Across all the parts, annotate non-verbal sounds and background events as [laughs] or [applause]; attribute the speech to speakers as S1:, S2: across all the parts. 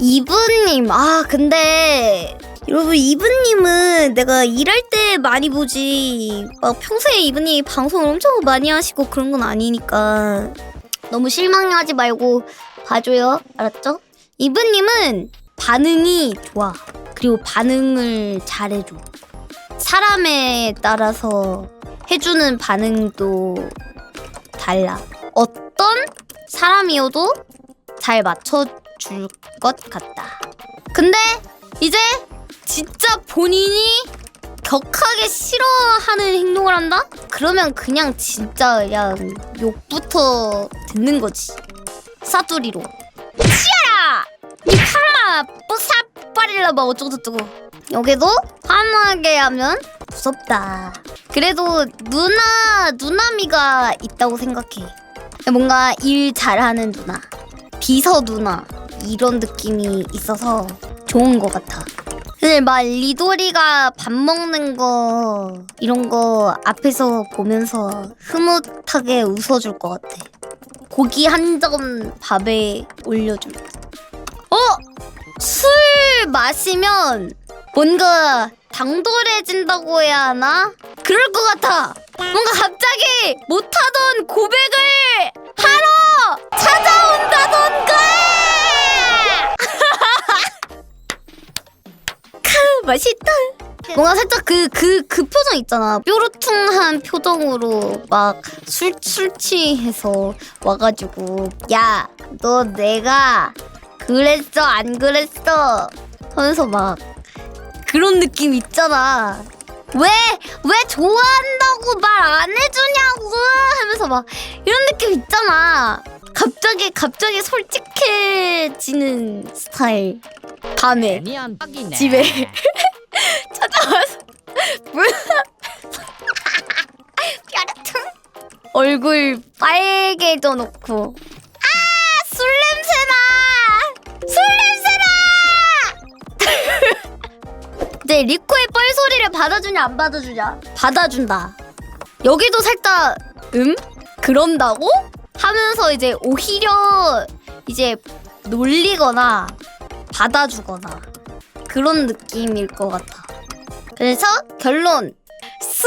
S1: 이브님 아 근데 여러분 이브님은 내가 일할 때 많이 보지. 막 평소에 이브님이 방송을 엄청 많이 하시고 그런 건 아니니까. 너무 실망하지 말고 봐줘요. 알았죠? 이브님은 반응이 좋아. 그리고 반응을 잘해줘. 사람에 따라서 해주는 반응도 달라. 어떤 사람이어도 잘 맞춰줄 것 같다. 근데 이제 진짜 본인이 격하게 싫어하는 행동을 한다? 그러면 그냥 진짜 그냥 욕부터 듣는 거지. 사투리로. 치아라! 이 파마 뿌사빠릴라 막 어쩌고저쩌고. 여기도 화나게 하면 무섭다. 그래도 누나, 누나미가 있다고 생각해. 뭔가 일 잘하는 누나, 비서 누나 이런 느낌이 있어서 좋은 것 같아. 근데 막 리도리가 밥 먹는 거 이런 거 앞에서 보면서 흐뭇하게 웃어줄 것 같아. 고기 한 점 밥에 올려줄. 어? 술 마시면 뭔가 당돌해진다고 해야 하나? 그럴 것 같아. 뭔가 갑자기 못하던 고백 맛있다. 뭔가 살짝 그, 그, 그 표정 있잖아. 뾰루퉁한 표정으로 막 술, 술 취해서 와가지고, 야, 너 내가 그랬어, 안 그랬어? 하면서 막 그런 느낌 있잖아. 왜, 왜 좋아한다고 말 안 해주냐고 하면서 막 이런 느낌 있잖아. 갑자기, 갑자기 솔직해지는 스타일. 밤에. 집에 얼굴 빨개져 놓고 아! 술 냄새나! 술 냄새나! [laughs] 네, 리코의 뻘소리를 받아주냐 안 받아주냐? 받아준다. 여기도 살짝 음? 그런다고? 하면서 이제 오히려 이제 놀리거나 받아주거나 그런 느낌일 것 같아. 그래서 결론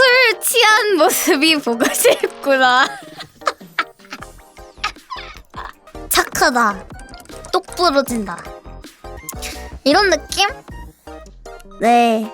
S1: 술 취한 모습이 보고 [laughs] 싶구나. 착하다. 똑 부러진다. 이런 느낌? 네.